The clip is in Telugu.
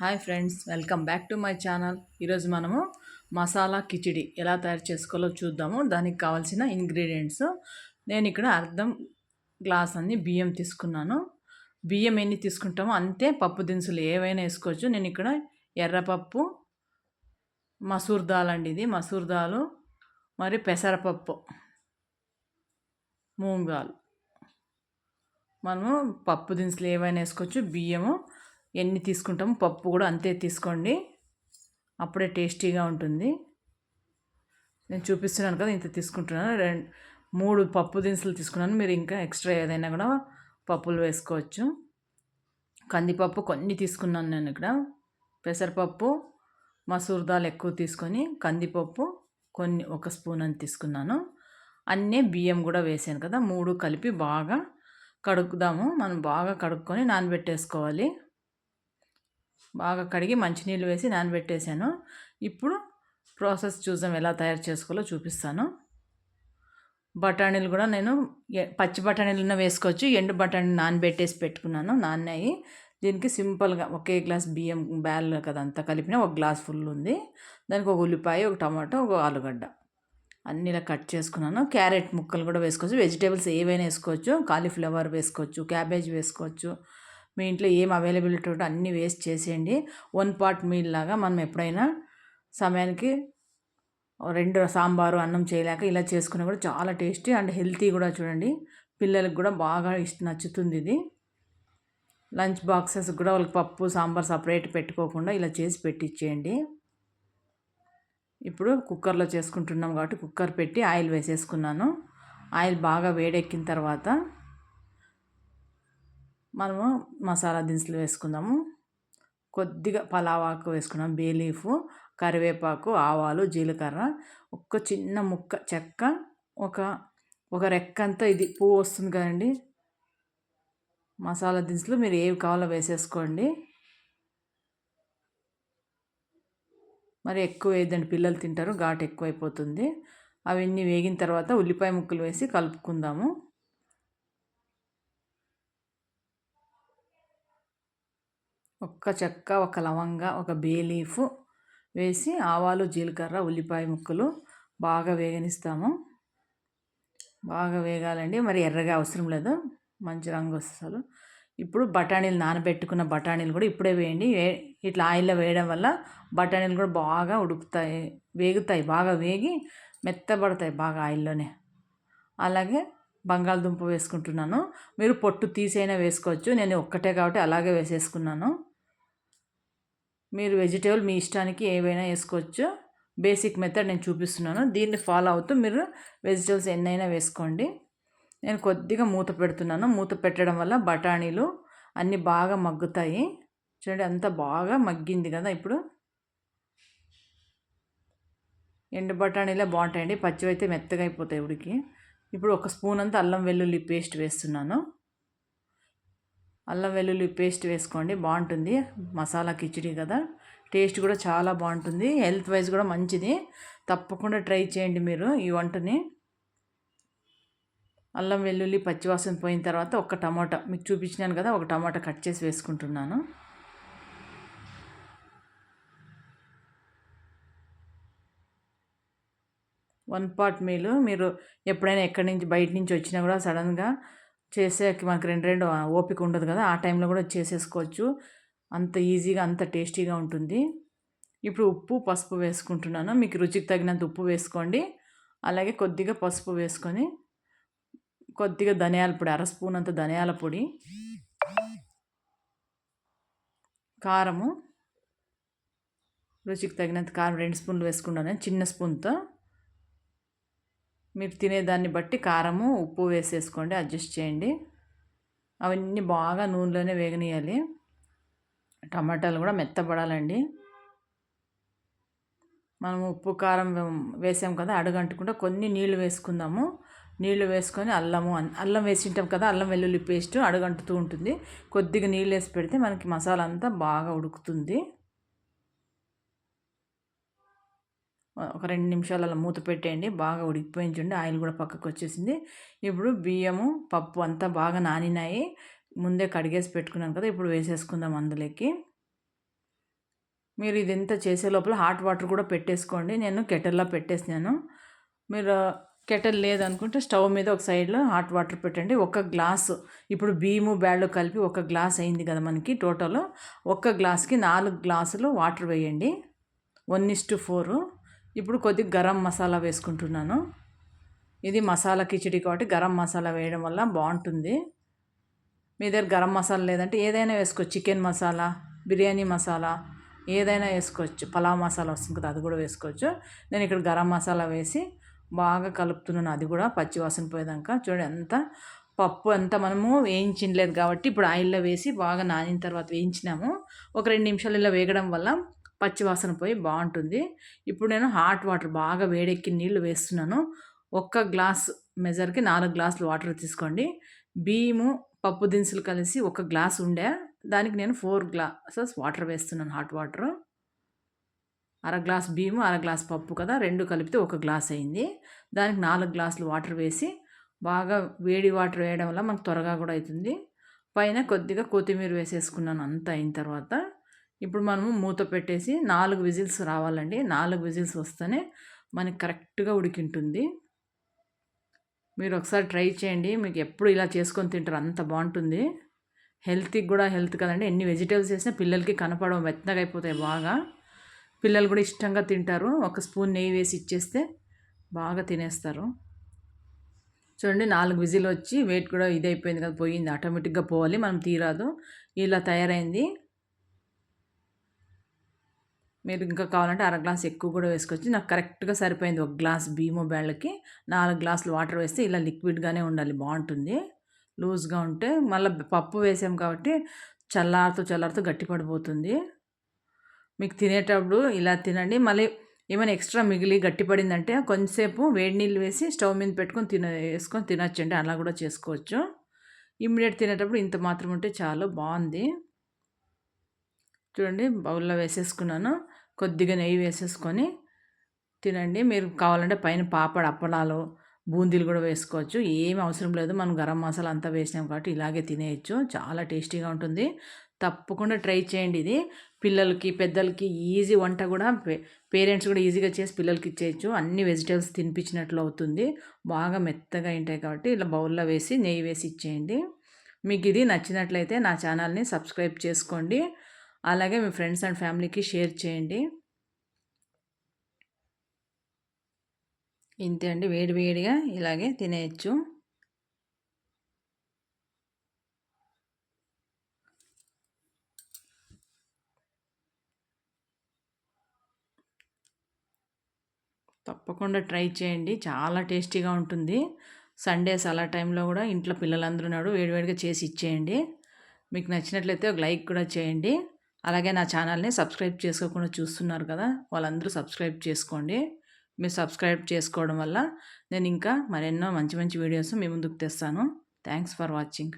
Hi friends welcome back to my channel. ఈరోజు మనము మసాలా కిచిడి ఎలా తయారు చేసుకోవాలో చూద్దాము. దానికి కావాల్సిన ఇంగ్రీడియంట్స్. నేను ఇక్కడ అర్థం గ్లాస్ అన్ని బియ్యం తీసుకున్నాను. బియ్యం ఎన్ని తీసుకుంటామో అంతే పప్పు దినుసులు ఏవైనా వేసుకోవచ్చు. నేను ఇక్కడ ఎర్రపప్పు మసూర్ దాల్ అండి ఇది మసూర్ దాలు మరి పెసరపప్పు మూంగాలు మనము పప్పు దినుసులు ఏవైనా వేసుకోవచ్చు బియ్యము ఎన్ని తీసుకుంటామో పప్పు కూడా అంతే తీసుకోండి. అప్పుడే టేస్టీగా ఉంటుంది. నేను చూపిస్తున్నాను కదా ఇంత తీసుకుంటున్నాను. రెండు మూడు పప్పు దినుసులు తీసుకున్నాను. మీరు ఇంకా ఎక్స్ట్రా ఏదైనా కూడా పప్పులు వేసుకోవచ్చు. కందిపప్పు కొన్ని తీసుకున్నాను నేను ఇక్కడ. పెసరపప్పు మసూర్ దాల్ ఎక్కువ తీసుకొని కందిపప్పు కొన్ని ఒక స్పూన్ అని తీసుకున్నాను. అన్నీ బియ్యం కూడా వేసాను కదా మూడు కలిపి బాగా కడుక్కుదాము మనం బాగా కడుక్కొని నానబెట్టేసుకోవాలి. బాగా కడిగి మంచినీళ్ళు వేసి నానబెట్టేశాను. ఇప్పుడు ప్రాసెస్ చూద్దాం ఎలా తయారు చేసుకోవాలో చూపిస్తాను. బఠానీలు కూడా నేను పచ్చి బఠానీలు వేసుకోవచ్చు. ఎండు బఠానీ నానబెట్టేసి పెట్టుకున్నాను. నాన్నయ్యి దీనికి సింపుల్గా ఒకే గ్లాస్ బియ్యం బ్యాల్ కదంతా కలిపిన ఒక గ్లాస్ ఫుల్ ఉంది. దానికి ఒక ఉల్లిపాయ ఒక టమాటో ఒక ఆలుగడ్డ అన్నీ ఇలా కట్ చేసుకున్నాను. క్యారెట్ ముక్కలు కూడా వేసుకోవచ్చు. వెజిటేబుల్స్ ఏవైనా వేసుకోవచ్చు. కాలీఫ్లవర్ వేసుకోవచ్చు. క్యాబేజ్ వేసుకోవచ్చు. మీ ఇంట్లో ఏం అవైలబిలిటీ ఉంటే అన్నీ వేస్ట్ చేసేయండి. వన్ పార్ట్ మీల్ లాగా మనం ఎప్పుడైనా సమయానికి రెండు సాంబారు అన్నం చేయలేక ఇలా చేసుకున్నా కూడా చాలా టేస్టీ అండ్ హెల్తీ కూడా చూడండి. పిల్లలకు కూడా బాగా ఇష్ట నచ్చుతుంది ఇది. లంచ్ బాక్సెస్ కూడా వాళ్ళకి పప్పు సాంబార్ సపరేట్ పెట్టుకోకుండా ఇలా చేసి పెట్టించేయండి ఇప్పుడు కుక్కర్లో చేసుకుంటున్నాం కాబట్టి కుక్కర్ పెట్టి ఆయిల్ వేసేసుకున్నాను. ఆయిల్ బాగా వేడెక్కిన తర్వాత మనము మసాలా దినుసులు వేసుకుందాము. కొద్దిగా పలావాకు వేసుకున్నాం బేలీఫ్ కరివేపాకు ఆవాలు జీలకర్ర ఒక్క చిన్న ముక్క చెక్క ఒక ఒక రెక్కంతా ఇది పువ్వు వస్తుంది కదండి. మసాలా దినుసులు మీరు ఏవి కావాలో వేసేసుకోండి. మరి ఎక్కువ వేయద్దండి పిల్లలు తింటారు ఘాటు ఎక్కువైపోతుంది. అవన్నీ వేగిన తర్వాత ఉల్లిపాయ ముక్కలు వేసి కలుపుకుందాము. ఒక్క చెక్క ఒక లవంగ ఒక బే లీఫ్ వేసి ఆవాలు జీలకర్ర ఉల్లిపాయ ముక్కలు బాగా వేగనిస్తాము. బాగా వేగాలండి. మరి ఎర్రగా అవసరం లేదు. మంచి రంగు వస్తారు ఇప్పుడు బఠానీలు నానబెట్టుకున్న బఠానీలు కూడా ఇప్పుడే వేయండి. ఇట్లా ఆయిల్లో వేయడం వల్ల బఠానీలు కూడా బాగా ఉడుకుతాయి వేగుతాయి బాగా వేగి మెత్తబడతాయి బాగా ఆయిల్లోనే. అలాగే బంగాళదుంప వేసుకుంటున్నాను. మీరు పొట్టు తీసైనా వేసుకోవచ్చు. నేను ఒక్కటే కాబట్టి అలాగే వేసేసుకున్నాను. మీరు వెజిటేబుల్ మీ ఇష్టానికి ఏవైనా వేసుకోవచ్చు. బేసిక్ మెథడ్ నేను చూపిస్తున్నాను. దీన్ని ఫాలో అవుతూ మీరు వెజిటేబుల్స్ ఎన్నైనా వేసుకోండి. నేను కొద్దిగా మూత పెడుతున్నాను. మూత పెట్టడం వల్ల బఠానీలు అన్నీ బాగా మగ్గుతాయి. చూడండి అంత బాగా మగ్గింది కదా ఇప్పుడు. ఎండు బఠానీలే బాగుంటాయండి. పచ్చివైతే మెత్తగా అయిపోతాయి ఉడికి. ఇప్పుడు ఒక స్పూన్ అంతా అల్లం వెల్లుల్లి పేస్ట్ వేస్తున్నాను. అల్లం వెల్లుల్లి పేస్ట్ వేసుకోండి బాగుంటుంది. మసాలా కిచిడి కదా. టేస్ట్ కూడా చాలా బాగుంటుంది. హెల్త్ వైజ్ కూడా మంచిది. తప్పకుండా ట్రై చేయండి మీరు ఈ వంటని. అల్లం వెల్లుల్లి పచ్చివాసన పోయిన తర్వాత ఒక టమాటా మీకు చూపించినాను కదా ఒక టమాటా కట్ చేసి వేసుకుంటున్నాను. వన్ పార్ట్ మీల్ మీరు ఎప్పుడైనా ఎక్కడి నుంచి బయట నుంచి వచ్చినా కూడా సడన్గా చేసే మనకు రెండు రెండు ఓపిక ఉండదు కదా. ఆ టైంలో కూడా చేసేసుకోవచ్చు. అంత ఈజీగా అంత టేస్టీగా ఉంటుంది. ఇప్పుడు ఉప్పు పసుపు వేసుకుంటున్నాను. మీకు రుచికి తగినంత ఉప్పు వేసుకోండి. అలాగే కొద్దిగా పసుపు వేసుకొని కొద్దిగా ధనియాల పొడి అర స్పూన్ అంత ధనియాల పొడి కారము రుచికి తగినంత కారం రెండు స్పూన్లు వేసుకున్నాను చిన్న స్పూన్తో. మీరు తినేదాన్ని బట్టి కారము ఉప్పు వేసేసుకోండి అడ్జస్ట్ చేయండి. అవన్నీ బాగా నూనెలోనే వేగనీయాలి టమాటాలు కూడా మెత్తపడాలండి మనం ఉప్పు కారం వేసాం కదా అడుగంటుకుంటే కొన్ని నీళ్ళు వేసుకుందాము. నీళ్ళు వేసుకొని అల్లము అల్లం వేసింటాం కదా అల్లం వెల్లుల్లి పేస్ట్ అడుగంటుతూ ఉంటుంది. కొద్దిగా నీళ్ళు వేసి పెడితే మనకి మసాలా అంతా బాగా ఉడుకుతుంది. ఒక రెండు నిమిషాలు అలా మూత పెట్టేయండి. బాగా ఉడికిపోయించండి. ఆయిల్ కూడా పక్కకు వచ్చేసింది ఇప్పుడు బియ్యము పప్పు అంతా బాగా నానినాయి. ముందే కడిగేసి పెట్టుకున్నాను కదా ఇప్పుడు వేసేసుకుందాం అందులోకి. మీరు ఇదంతా చేసే లోపల హాట్ వాటర్ కూడా పెట్టేసుకోండి. నేను కెటల్లో పెట్టేసినాను. మీరు కెటల్ లేదనుకుంటే స్టవ్ మీద ఒక సైడ్లో హాట్ వాటర్ పెట్టండి. ఒక గ్లాసు ఇప్పుడు బియ్యము బ్యాళ్ళు కలిపి ఒక గ్లాస్ అయింది కదా మనకి టోటల్. ఒక్క గ్లాస్కి నాలుగు గ్లాసులు వాటర్ వేయండి. One is to four. ఇప్పుడు కొద్దిగా గరం మసాలా వేసుకుంటున్నాను. ఇది మసాలా కిచిడి కాబట్టి గరం మసాలా వేయడం వల్ల బాగుంటుంది. మీ దగ్గర గరం మసాలా లేదంటే ఏదైనా వేసుకోవచ్చు చికెన్ మసాలా బిర్యానీ మసాలా ఏదైనా వేసుకోవచ్చు. పలావ్ మసాలా వస్తుంది కదా అది కూడా వేసుకోవచ్చు. నేను ఇక్కడ గరం మసాలా వేసి బాగా కలుపుతున్నాను. అది కూడా పచ్చివాసన పోయేదాకా. చూడండి ఎంత పప్పు అంతా మనము వేయించలేదు కాబట్టి ఇప్పుడు ఆయిల్లో వేసి బాగా నానిన తర్వాత వేయించినాము. ఒక రెండు నిమిషాలు ఇలా వేగడం వల్ల పచ్చివాసన పోయి బాగుంటుంది. ఇప్పుడు నేను హాట్ వాటర్ బాగా వేడెక్కి నీళ్ళు వేస్తున్నాను. ఒక్క గ్లాస్ మెజర్కి నాలుగు గ్లాసులు వాటర్ తీసుకోండి. బియ్యము పప్పు దినుసులు కలిసి ఒక గ్లాస్ ఉండే దానికి నేను ఫోర్ గ్లాసెస్ వాటర్ వేస్తున్నాను హాట్ వాటర్. అర గ్లాస్ బియ్యము అర గ్లాస్ పప్పు కదా రెండు కలిపితే ఒక గ్లాస్ అయింది. దానికి నాలుగు గ్లాసులు వాటర్ వేసి బాగా వేడి వాటర్ వేయడం వల్ల మనకు త్వరగా కూడా అవుతుంది పైన కొద్దిగా కొత్తిమీర వేసేసుకున్నాను అంతా అయిన తర్వాత. ఇప్పుడు మనము మూత పెట్టేసి నాలుగు విజిల్స్ రావాలండి. నాలుగు విజిల్స్ వస్తేనే మనకి కరెక్ట్గా ఉడికింటుంది. మీరు ఒకసారి ట్రై చేయండి. మీకు ఎప్పుడు ఇలా చేసుకొని తింటారు అంత బాగుంటుంది. హెల్త్కి కూడా హెల్త్ కదండి. ఎన్ని వెజిటేబుల్స్ వేసినా పిల్లలకి కనపడవు మెత్తగా అయిపోతాయి బాగా. పిల్లలు కూడా ఇష్టంగా తింటారు. ఒక స్పూన్ నెయ్యి వేసి ఇచ్చేస్తే బాగా తినేస్తారు. చూడండి నాలుగు విజిల్ వచ్చి వెయిట్ కూడా ఇది అయిపోయింది కదా పోయింది. ఆటోమేటిక్గా పోవాలి. మనం తీరాదు ఇలా తయారైంది. మీరు ఇంకా కావాలంటే అర గ్లాస్ ఎక్కువ కూడా వేసుకోవచ్చు. నాకు కరెక్ట్గా సరిపోయింది ఒక గ్లాస్ బీమో బ్యాళ్ళకి నాలుగు గ్లాసులు వాటర్ వేస్తే ఇలా లిక్విడ్గానే ఉండాలి బాగుంటుంది. లూజ్గా ఉంటే మళ్ళీ పప్పు వేసాం కాబట్టి చల్లారుతూ చల్లారుతూ గట్టిపడిపోతుంది. మీకు తినేటప్పుడు ఇలా తినండి. మళ్ళీ ఏమైనా ఎక్స్ట్రా మిగిలి గట్టిపడిందంటే కొంచెంసేపు వేడి నీళ్ళు వేసి స్టవ్ మీద పెట్టుకొని తిన వేసుకొని తినొచ్చండి. అలా కూడా చేసుకోవచ్చు. ఇమ్మీడియట్ తినేటప్పుడు ఇంత మాత్రం ఉంటే చాలు బాగుంది. చూడండి బౌల్లో వేసేసుకున్నాను. కొద్దిగా నెయ్యి వేసేసుకొని తినండి. మీరు కావాలంటే పైన పాపడ అప్పడాలు బూందీలు కూడా వేసుకోవచ్చు. ఏమి అవసరం లేదు. మనం గరం మసాలా అంతా వేసినాం కాబట్టి ఇలాగే తినేయచ్చు. చాలా టేస్టీగా ఉంటుంది. తప్పకుండా ట్రై చేయండి ఇది. పిల్లలకి పెద్దలకి ఈజీ వంట కూడా పేరెంట్స్ కూడా ఈజీగా చేసి పిల్లలకి ఇచ్చేయచ్చు. అన్ని వెజిటేబుల్స్ తినిపించినట్లు అవుతుంది. బాగా మెత్తగా ఉంటాయి కాబట్టి ఇలా బౌల్లో వేసి నెయ్యి వేసి ఇచ్చేయండి. మీకు ఇది నచ్చినట్లయితే నా ఛానల్ని సబ్స్క్రైబ్ చేసుకోండి. అలాగే మీ ఫ్రెండ్స్ అండ్ ఫ్యామిలీకి షేర్ చేయండి. ఇంతే అండి వేడి వేడిగా ఇలాగే తినేయచ్చు. తప్పకుండా ట్రై చేయండి చాలా టేస్టీగా ఉంటుంది. సండేస్ అలా టైంలో కూడా ఇంట్లో పిల్లలందరూ నాడు వేడివేడిగా చేసి ఇచ్చేయండి. మీకు నచ్చినట్లయితే ఒక లైక్ కూడా చేయండి. అలాగే నా ఛానల్ని సబ్స్క్రైబ్ చేసుకోకుండా చూస్తున్నారు కదా వాళ్ళందరూ సబ్స్క్రైబ్ చేసుకోండి. మీరు సబ్స్క్రైబ్ చేసుకోవడం వల్ల నేను ఇంకా మరెన్నో మంచి మంచి వీడియోస్ మీ ముందుకు తెస్తాను. Thanks for watching.